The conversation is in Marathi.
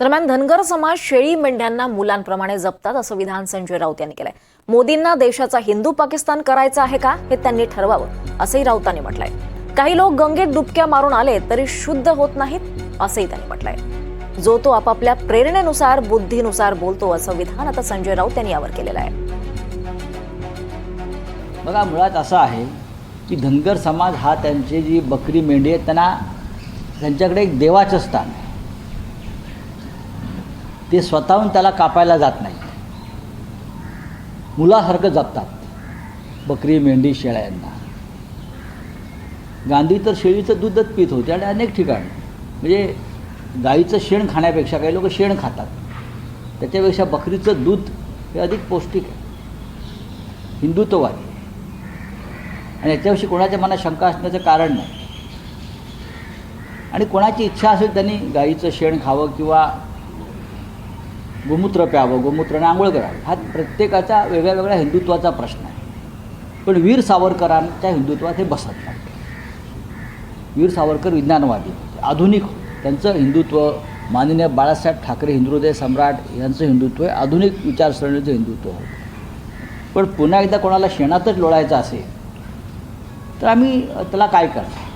दरम्यान धनगर समाज शेळी मेंढ्यांना मुलांप्रमाणे जपतात असं विधान संजय राऊत यांनी केलंय. मोदींना देशाचा हिंदू पाकिस्तान करायचा आहे का हे त्यांनी ठरवावं असंही राऊतांनी म्हटलंय. काही लोक गंगेत डुबक्या मारून आले तरी शुद्ध होत नाहीत असंही त्यांनी म्हटलंय. जो तो आपापल्या प्रेरणेनुसार बुद्धीनुसार बोलतो असं विधान आता संजय राऊत यांनी यावर केलेलं आहे. बघा मुळात असं आहे की धनगर समाज हा त्यांची जी बकरी मेंढी आहेत त्यांना त्यांच्याकडे एक देवाचं स्थान आहे. ते स्वतःहून त्याला कापायला जात नाही. मुलासारखं जपतात. बकरी मेंढी शेळ्या यांना. गांधी तर शेळीचं दूधच पित होते आणि अनेक ठिकाणी. म्हणजे गाईचं शेण खाण्यापेक्षा काही लोक शेण खातात. त्याच्यापेक्षा बकरीचं दूध हे अधिक पौष्टिक आहे. हिंदुत्ववादी. आणि याच्याविषयी कोणाच्या मनात शंका असण्याचं कारण नाही. आणि कोणाची इच्छा असेल त्यांनी गाईचं शेण खावं किंवा गोमूत्र प्यावं गोमूत्राने आंघोळ करावं. हा प्रत्येकाचा वेगळ्या वेगळ्या हिंदुत्वाचा प्रश्न आहे. पण वीर सावरकरांच्या हिंदुत्वात हे बसत नाही वीर सावरकर विज्ञानवादी होते आधुनिक त्यांचं हिंदुत्व माननीय बाळासाहेब ठाकरे हिंदुहृदय सम्राट यांचं हिंदुत्व आहे आधुनिक विचारसरणीचं हिंदुत्व होतं. पण पुन्हा एकदा कोणाला शेणातच लोळायचं असेल तर आम्ही त्याला काय करणार?